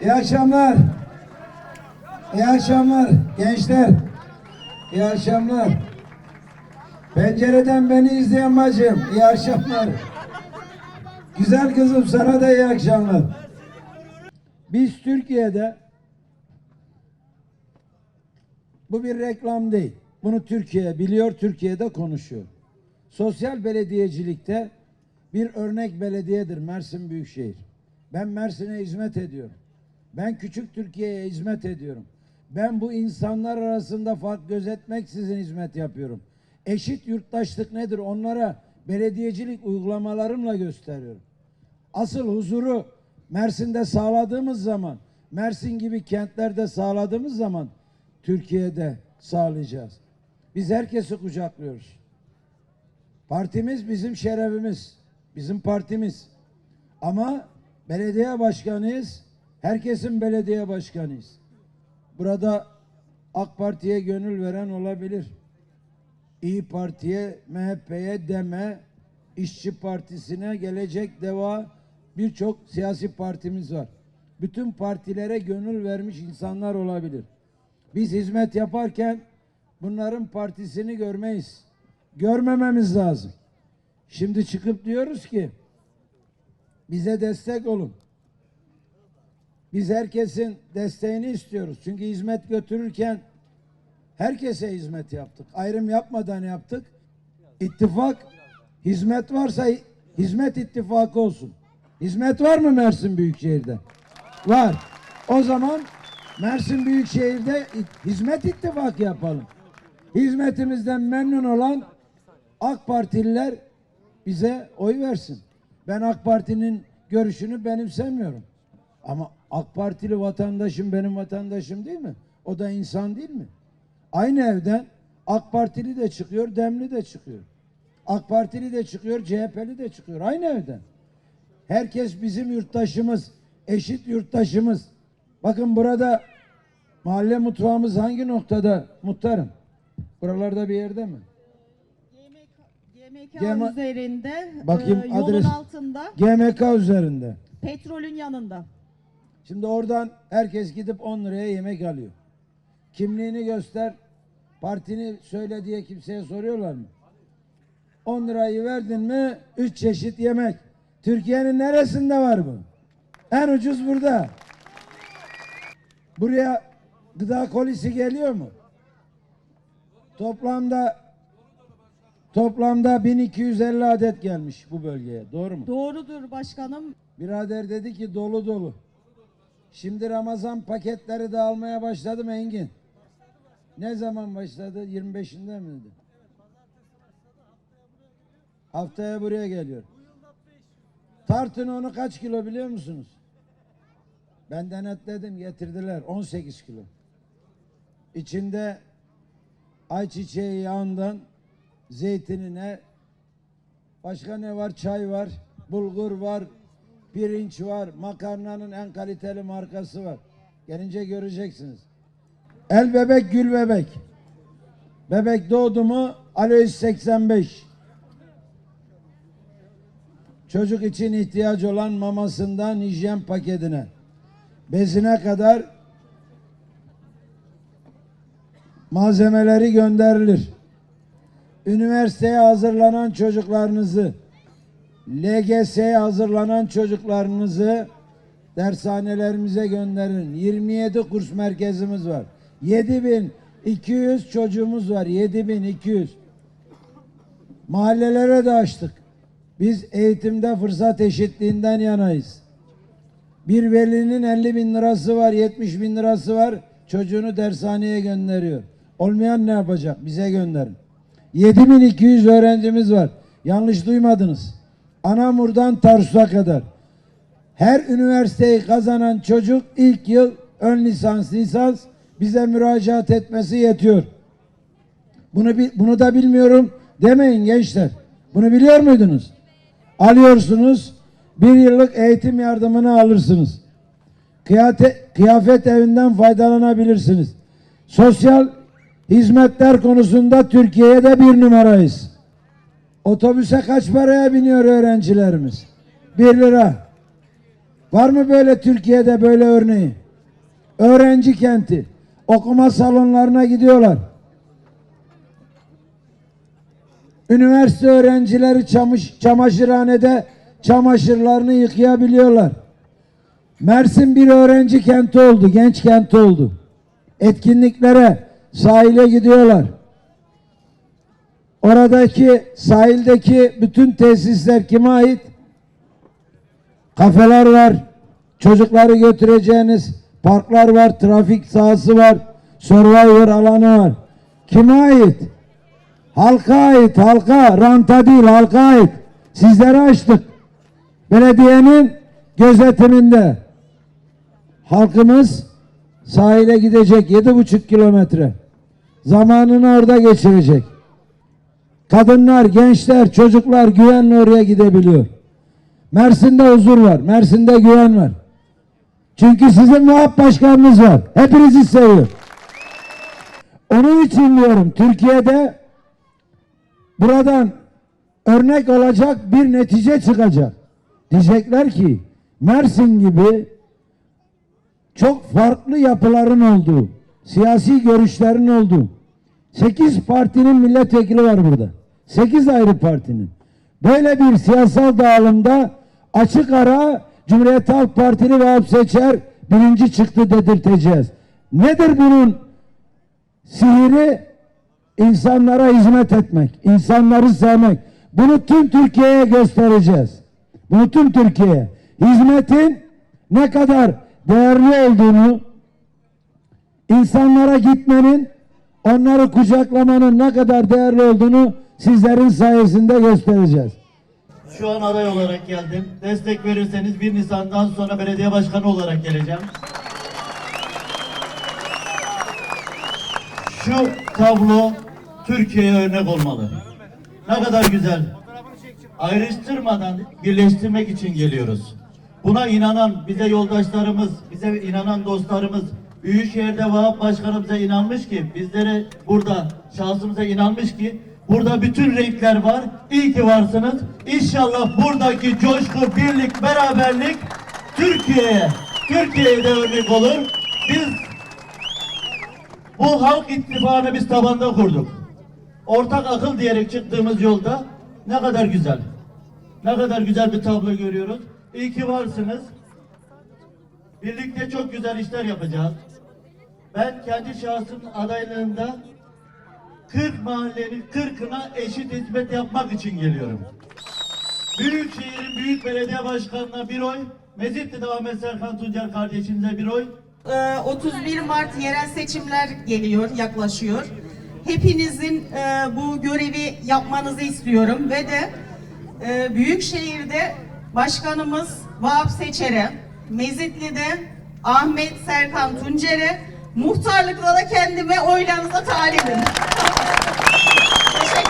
İyi akşamlar. İyi akşamlar gençler. İyi akşamlar. Pencereden beni izleyen bacım. İyi akşamlar. Güzel kızım sana da iyi akşamlar. Biz Türkiye'de bu bir reklam değil. Bunu Türkiye biliyor, Türkiye'de konuşuyor. Sosyal belediyecilikte bir örnek belediyedir Mersin Büyükşehir. Ben Mersin'e hizmet ediyorum. Ben küçük Türkiye'ye hizmet ediyorum. Ben bu insanlar arasında fark gözetmeksizin hizmet yapıyorum. Eşit yurttaşlık nedir? Onlara belediyecilik uygulamalarımla gösteriyorum. Asıl huzuru Mersin'de sağladığımız zaman, Mersin gibi kentlerde sağladığımız zaman Türkiye'de sağlayacağız. Biz herkesi kucaklıyoruz. Partimiz bizim şerefimiz, bizim partimiz. Ama belediye başkanıyız, herkesin belediye başkanıyız. Burada AK Parti'ye gönül veren olabilir. İyi Parti'ye, MHP'ye, DEM'e, İşçi Partisi'ne, Gelecek Deva birçok siyasi partimiz var. Bütün partilere gönül vermiş insanlar olabilir. Biz hizmet yaparken bunların partisini görmeyiz. Görmememiz lazım. Şimdi çıkıp diyoruz ki bize destek olun. Biz herkesin desteğini istiyoruz. Çünkü hizmet götürürken herkese hizmet yaptık. Ayrım yapmadan yaptık. İttifak, hizmet varsa hizmet ittifakı olsun. Hizmet var mı Mersin Büyükşehir'de? Var. O zaman Mersin Büyükşehir'de hizmet ittifakı yapalım. Hizmetimizden memnun olan AK Partililer bize oy versin. Ben AK Parti'nin görüşünü benimsemiyorum. Ama AK Partili vatandaşım benim vatandaşım değil mi? O da insan değil mi? Aynı evden AK Partili de çıkıyor, Demli de çıkıyor. AK Partili de çıkıyor, CHP'li de çıkıyor. Aynı evden. Herkes bizim yurttaşımız, eşit yurttaşımız. Bakın burada mahalle mutfağımız hangi noktada muhtarım? Buralarda bir yerde mi? YMK Gema- üzerinde Bakayım e, yolun adres- altında GMK üzerinde. petrolün yanında. Şimdi oradan herkes gidip 10 liraya yemek alıyor. Kimliğini göster, partini söyle diye kimseye soruyorlar mı? 10 lirayı verdin mi 3 çeşit yemek. Türkiye'nin neresinde var bu? En ucuz burada. Buraya gıda kolisi geliyor mu? Toplamda toplamda 1250 adet gelmiş bu bölgeye. Doğru mu? Doğrudur başkanım. Birader dedi ki dolu dolu. Şimdi Ramazan paketleri de almaya başladım Engin. Ne zaman başladı? 25'inde miydi? Haftaya buraya geliyor. Tartın onu kaç kilo biliyor musunuz? Ben denetledim getirdiler 18 kilo. İçinde ayçiçeği yağından zeytinine başka ne var? Çay var, bulgur var, pirinç var, makarnanın en kaliteli markası var. Gelince göreceksiniz. El bebek gül bebek. Bebek doğdu mu Alois 85. Çocuk için ihtiyacı olan mamasından hijyen paketine, bezine kadar malzemeleri gönderilir. Üniversiteye hazırlanan çocuklarınızı, LGS'ye hazırlanan çocuklarınızı dershanelerimize gönderin. 27 kurs merkezimiz var. 7200 çocuğumuz var. 7200. Mahallelere de açtık. Biz eğitimde fırsat eşitliğinden yanayız. Bir velinin 50 bin lirası var, 70 bin lirası var. Çocuğunu dershaneye gönderiyor. Olmayan ne yapacak? Bize gönderin. 7200 öğrencimiz var. Yanlış duymadınız. Anamur'dan Tarsus'a kadar. Her üniversiteyi kazanan çocuk ilk yıl ön lisans, lisans bize müracaat etmesi yetiyor. Bunu bunu da bilmiyorum demeyin gençler. Bunu biliyor muydunuz? Alıyorsunuz, bir yıllık eğitim yardımını alırsınız. Kıyafet, kıyafet evinden faydalanabilirsiniz. Sosyal hizmetler konusunda Türkiye'de bir numarayız. Otobüse kaç paraya biniyor öğrencilerimiz? Bir lira. Var mı böyle Türkiye'de böyle örneği? Öğrenci kenti. Okuma salonlarına gidiyorlar. Üniversite öğrencileri çamaş, çamaşırhanede çamaşırlarını yıkayabiliyorlar. Mersin bir öğrenci kenti oldu, genç kenti oldu. Etkinliklere, sahile gidiyorlar. Oradaki sahildeki bütün tesisler kime ait? Kafeler var, çocukları götüreceğiniz parklar var, trafik sahası var, survivor alanı var. Kime ait? Halka ait, halka, ranta değil, halka ait. Sizlere açtık. Belediyenin gözetiminde. Halkımız sahile gidecek yedi buçuk kilometre. Zamanını orada geçirecek. Kadınlar, gençler, çocuklar güvenle oraya gidebiliyor. Mersin'de huzur var. Mersin'de güven var. Çünkü sizin muhab başkanınız var. Hepinizi seviyor. Onun için diyorum Türkiye'de buradan örnek olacak bir netice çıkacak. Diyecekler ki Mersin gibi çok farklı yapıların olduğu, siyasi görüşlerin olduğu, 8 partinin milletvekili var burada. 8 ayrı partinin. Böyle bir siyasal dağılımda açık ara Cumhuriyet Halk Partili Vahap Seçer birinci çıktı dedirteceğiz. Nedir bunun sihiri? insanlara hizmet etmek, insanları sevmek. Bunu tüm Türkiye'ye göstereceğiz. Bunu tüm Türkiye'ye. Hizmetin ne kadar değerli olduğunu, insanlara gitmenin, onları kucaklamanın ne kadar değerli olduğunu sizlerin sayesinde göstereceğiz. Şu an aday olarak geldim. Destek verirseniz 1 Nisan'dan sonra belediye başkanı olarak geleceğim. Şu tablo Türkiye'ye örnek olmalı. Ne kadar güzel. Ayrıştırmadan birleştirmek için geliyoruz. Buna inanan bize yoldaşlarımız, bize inanan dostlarımız, Büyükşehir'de Vahap Başkanımıza inanmış ki, bizlere burada şahsımıza inanmış ki, burada bütün renkler var. İyi ki varsınız. İnşallah buradaki coşku, birlik, beraberlik Türkiye'ye, Türkiye'ye de örnek olur. Biz bu halk ittifakını biz tabanda kurduk. Ortak akıl diyerek çıktığımız yolda ne kadar güzel. Ne kadar güzel bir tablo görüyoruz. İyi ki varsınız. Birlikte çok güzel işler yapacağız. Ben kendi şahsım adaylığında 40 mahallenin 40'ına eşit hizmet yapmak için geliyorum. Büyükşehir'in büyük belediye başkanına bir oy, Mezitli'de Ahmet Serkan Tuncer kardeşimize bir oy, Ee, 31 Mart yerel seçimler geliyor, yaklaşıyor. Hepinizin e, bu görevi yapmanızı istiyorum ve de e, Büyükşehir'de başkanımız Vahap Seçer'e, Mezitli'de Ahmet Serkan Tuncer'e, muhtarlıkta da kendime oylarınıza talibim.